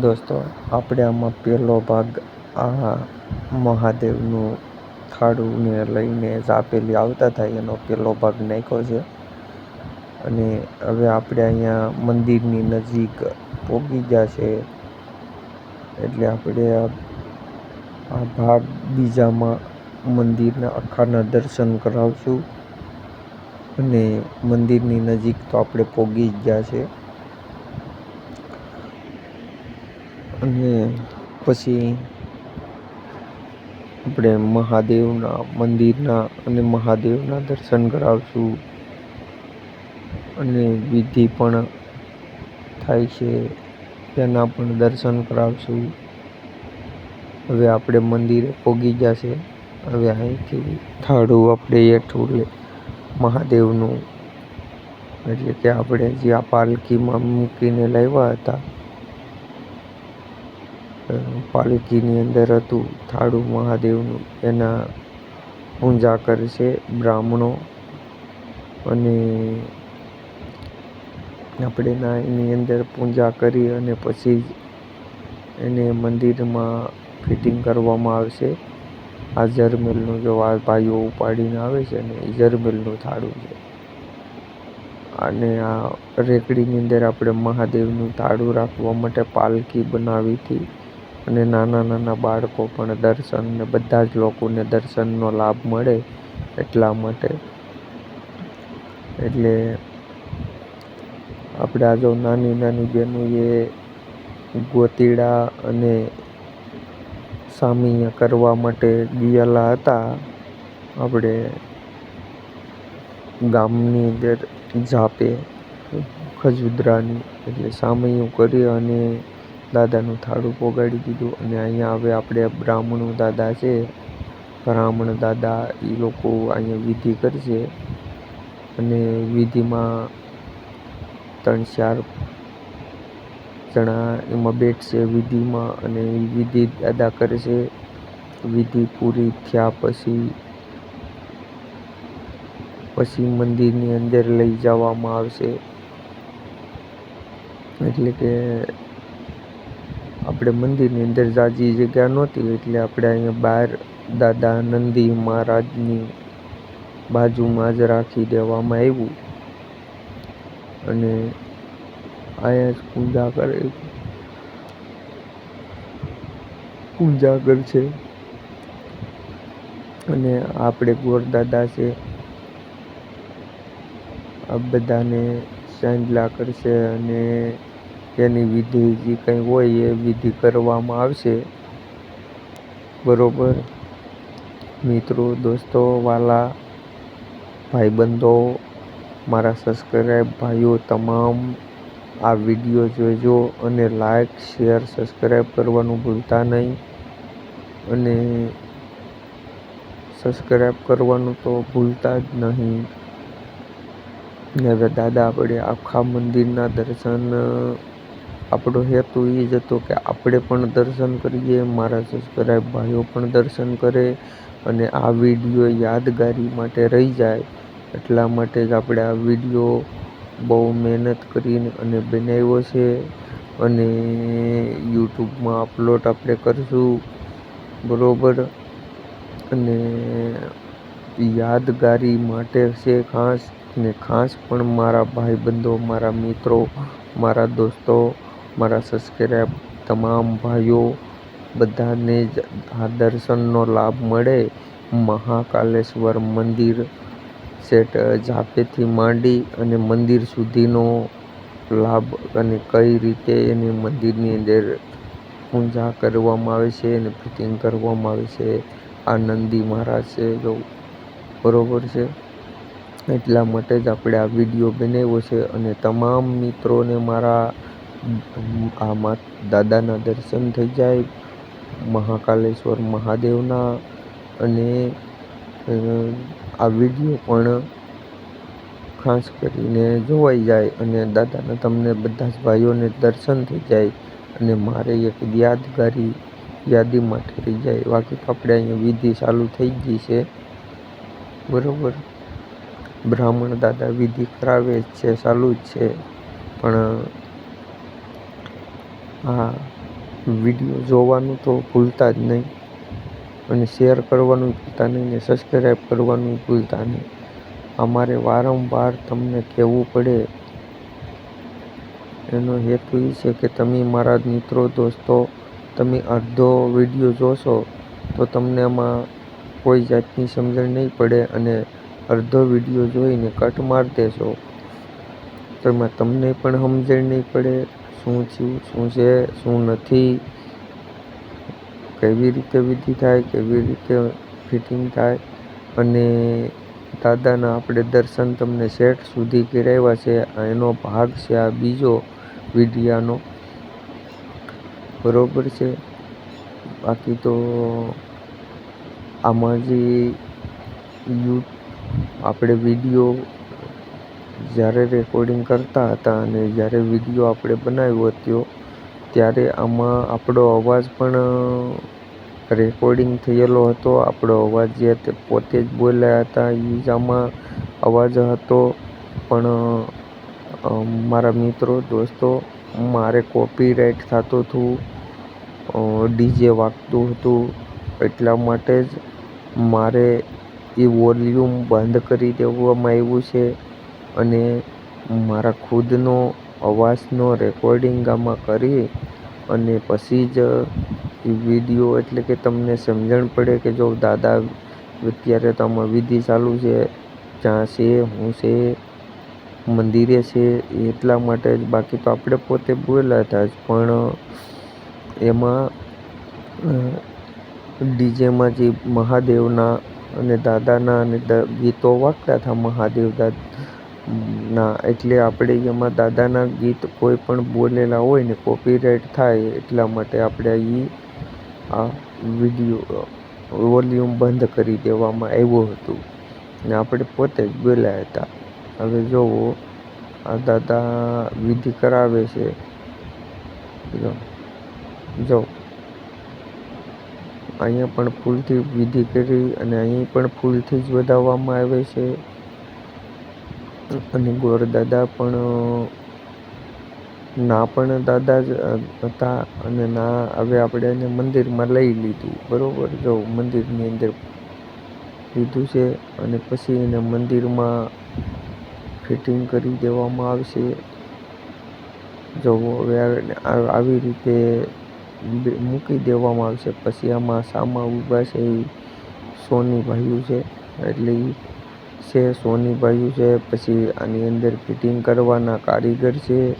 દોસ્તો, આપણે આમાં પહેલો ભાગ આ મહાદેવનું થાળુને લઈને ઝાપેલી આવતા થાય, એનો પહેલો ભાગ નાખ્યો છે. અને હવે આપણે અહીંયા મંદિરની નજીક પહોંચી ગયા છે. એટલે આપણે આ ભાગ બીજામાં મંદિરના આખાના દર્શન કરાવશું. અને મંદિરની નજીક તો આપણે પહોંચી જ ગયા છે. અને પછી આપણે મહાદેવના મંદિરના અને મહાદેવના દર્શન કરાવશું. અને વિધિ પણ થાય છે, તેના પણ દર્શન કરાવશું. હવે આપણે મંદિરે પોગી છે હવે અહીંથી થાળું આપણે હેઠું મહાદેવનું, એટલે કે આપણે જે આ પાલખીમાં મૂકીને લાવ્યા હતા પાલખીની અંદર હતું. થાળું મહાદેવનું. એના પૂજા કરશે બ્રાહ્મણો. અને આપણે ના એની અંદર પૂજા કરી અને પછી એને મંદિરમાં ફિટિંગ કરવામાં આવશે આ ઝરમેલનું જો આ ભાઈઓ ઉપાડીને આવે છે ને એ ઝરમેલનું થાળું છે. અને આ રેકડીની અંદર આપણે મહાદેવનું થાળું રાખવા માટે પાલખી બનાવી હતી. અને નાના નાના બાળકો પણ દર્શન ને બધા જ લોકોને દર્શનનો લાભ મળે એટલા માટે. એટલે આપણે આ જો નાની નાની બહેનોએ ગોતીડા અને સામી કરવા માટે ગયેલા હતા. આપણે ગામની અંદર જાપે ખજુદરાની એટલે સામૈયું કરી અને દાદાનું થાળું પોગાડી દીધું અને અહીંયા હવે આપણે બ્રાહ્મણો દાદા છે, બ્રાહ્મણ દાદા એ લોકો અહીંયા વિધિ કરશે અને વિધિમાં ત્રણ ચાર જણા એમાં બેઠશે વિધિમાં અને વિધિ દાદા કરશે. વિધિ પૂરી થયા પછી પછી મંદિરની અંદર લઈ જવામાં આવશે. એટલે કે આપણે મંદિરની અંદર ઝાઝી જગ્યા નહોતી, એટલે આપણે અહીંયા બહાર દાદા નંદી મહારાજની બાજુમાં જ રાખી દેવામાં આવ્યું. અને અહીંયા જ પૂજા કરે પૂજા કરશે અને આપણે ગોરદાદા છે. આ બધાને સાંજલા કરશે અને એની વિધિ જે કંઈ હોય એ વિધિ કરવામાં આવશે. બરોબર? મિત્રો, દોસ્તો, વાલા, ભાઈબંધો, મારા સબસ્ક્રાઈબ ભાઈઓ તમામ, આ વીડિયો જોજો અને લાઈક શેર સબસ્ક્રાઈબ કરવાનું ભૂલતા નહીં. અને સબસ્ક્રાઈબ કરવાનું તો ભૂલતા જ નહીં. ને હવે દાદા આપણે આખા મંદિરના દર્શન આપણો હેતુ એ જ હતો કે આપણે પણ દર્શન કરીએ, મારા સબસ્ક્રાઈબ ભાઈઓ પણ દર્શન કરે અને આ વીડિયો યાદગારી માટે રહી જાય. એટલા માટે જ આપણે આ વીડિયો બહુ મહેનત કરીને અને બનાવ્યો છે અને યુટ્યુબમાં અપલોડ આપણે કરીશું. બરાબર? અને યાદગારી માટે છે ખાસ ને ખાસ પણ મારા ભાઈબંધો, મારા મિત્રો, મારા દોસ્તો મારા સબસ્ક્રાઈબ તમામ ભાઈઓ બધાને જ આ દર્શનનો લાભ મળે. મહાકાલેશ્વર મંદિર સેટ ઝાપેથી માંડી અને મંદિર સુધીનો લાભ અને કઈ રીતે એની મંદિરની અંદર પૂજા કરવામાં આવે છે અને ફિટિંગ કરવામાં આવે છે, આ નંદી મહારાજ છે જો બરોબર છે. એટલા માટે જ આપણે આ વીડિયો બનાવ્યો છે અને તમામ મિત્રોને મારા આમાં દાદાના દર્શન થઈ જાય, મહાકાલેશ્વર મહાદેવના અને આ વીડિયો પણ ખાસ કરીને જોવાઈ જાય અને દાદાના તમને બધા જ ભાઈઓને દર્શન થઈ જાય અને મારે એક યાદગારી યાદી માટે રહી જાય. બાકી આપણે અહીંયા વિધિ ચાલુ થઈ ગઈ છે. બરાબર? બ્રાહ્મણ દાદા વિધિ કરાવે છે, ચાલુ જ છે. પણ હા, વીડિયો જોવાનું તો ભૂલતા જ નહીં. અને શેર કરવાનું ભૂલતા નહીં ને સબસ્ક્રાઈબ કરવાનું ભૂલતા નહીં. અમારે વારંવાર તમને કહેવું પડે. એનો હેતુ એ છે કે તમે મારા મિત્રો, દોસ્તો, તમે અડધો વીડિયો જોશો તો તમને એમાં કોઈ જાતની સમજણ નહીં પડે અને અડધો વીડિયો જોઈને કટ માર દેશો. તો તમને પણ સમજણ નહીં પડે શું થયું શું છે, શું નથી, કેવી રીતે વિધિ થાય, કેવી રીતે ફિટિંગ થાય. અને દાદાના આપણે દર્શન તમને શેઠ સુધી કરાવ્યા છે એનો ભાગ છે, આ બીજો વિડિયાનો બરોબર છે. બાકી તો આમાં જે યુ, આપણે વીડિયો જ્યારે રેકોર્ડિંગ કરતા હતા અને જ્યારે વીડિયો આપણે બનાવ્યો હતો ત્યારે આમાં આપણો અવાજ પણ રેકોર્ડિંગ થયેલો હતો. આપણો અવાજ જે તે પોતે જ બોલ્યા હતા. એ જ આમાં અવાજ હતો. પણ મારા મિત્રો, દોસ્તો, મારે કોપીરાઇટ થતું હતું ડીજે વાગતું હતું, એટલા માટે જ મારે એ વોલ્યુમ બંધ કરી દેવામાં આવ્યું છે. અને મારા ખુદનો અવાજનો રેકોર્ડિંગ આમાં કરી અને પછી જ એ વીડિયો એટલે કે તમને સમજણ પડે કે જો દાદા અત્યારે તો આમાં વિધિ ચાલુ છે, જ્યાં છે, હું છે, મંદિરે છે એટલા માટે જ. બાકી તો આપણે પોતે બોલ્યા હતા જ, પણ એમાં ડીજેમાં જે મહાદેવના અને દાદાના અને ગીતો વાગતા હતા મહાદેવ ના, એટલે આપણે એમાં દાદાના ગીત કોઈ પણ બોલેલા હોય ને કોપીરાઇટ થાય એટલા માટે આપણે એ આ વીડિયો વોલ્યુમ બંધ કરી દેવામાં આવ્યું હતું. ને આપણે પોતે જ બોલ્યા હતા. હવે જુઓ આ દાદા વિધિ કરાવે છે. જો જો. અહીંયા પણ ફૂલથી વિધિ કરી અને અહીં પણ ફૂલથી જ વધાવવામાં આવે છે. અને ગોરદાદા પણ ના પણ દાદા જ હતા અને ના, હવે આપણે એને મંદિરમાં લઈ લીધું, બરાબર? જો, મંદિરની અંદર લીધું છે અને પછી એને મંદિરમાં ફિટિંગ કરી દેવામાં આવશે. જો, હવે આવી રીતે મૂકી દેવામાં આવશે. પછી આમાં સામા ઊભા છે એ સોની ભાઈઓ છે, એટલે એ છે સોની છે, પછી આની અંદર ફિટિંગ કરવાના કારીગર છે,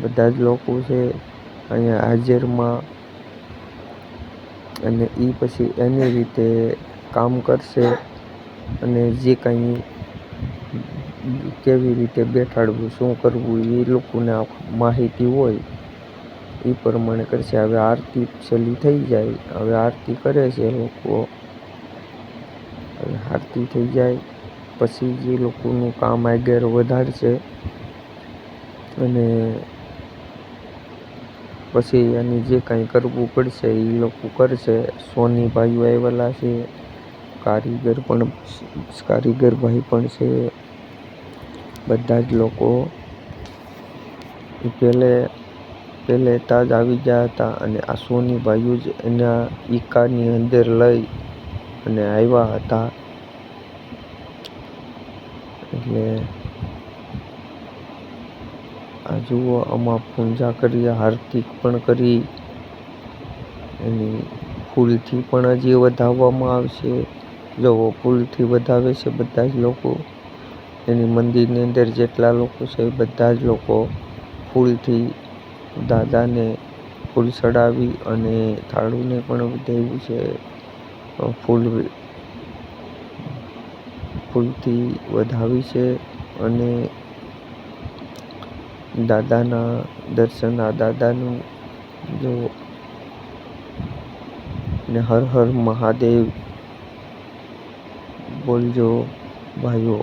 બધા જ લોકો છે, અહીંયા હાજરમાં. અને એ પછી એની રીતે કામ કરશે અને જે કાંઈ કેવી રીતે બેઠાડવું, શું કરવું એ લોકોને માહિતી હોય એ પ્રમાણે કરશે. હવે આરતી છેલ્લી થઈ જાય, હવે આરતી કરે છે લોકો. હવે થઈ જાય, પછી જે લોકોનું કામ આગળ વધારશે અને પછી એની જે કાંઈ કરવું પડશે, એ લોકો કરશે. સોની ભાઈઓ આવેલા છે, કારીગર પણ કારીગર ભાઈ પણ છે. બધા જ લોકો પહેલે પહેલે તાજ આવી ગયા હતા અને આ સોની ભાઈઓ જ એના ઈકાની અંદર લઈ અને આવ્યા હતા. એટલે આ જુઓ, આમાં પૂજા કરી હાર્દિક પણ કરી. એની ફૂલથી પણ હજી વધાવવામાં આવશે. જુઓ, ફૂલથી વધાવે છે બધા જ લોકો. એની મંદિરની અંદર જેટલા લોકો છે બધા જ લોકો ફૂલથી દાદાને ફૂલ ચડાવી અને થાળુને પણ દેવું છે. ફૂલ ફૂલથી વધાવી છે અને દાદાના દર્શન, આ દાદાનું જો ને હર હર મહાદેવ, બોલજો ભાઈઓ.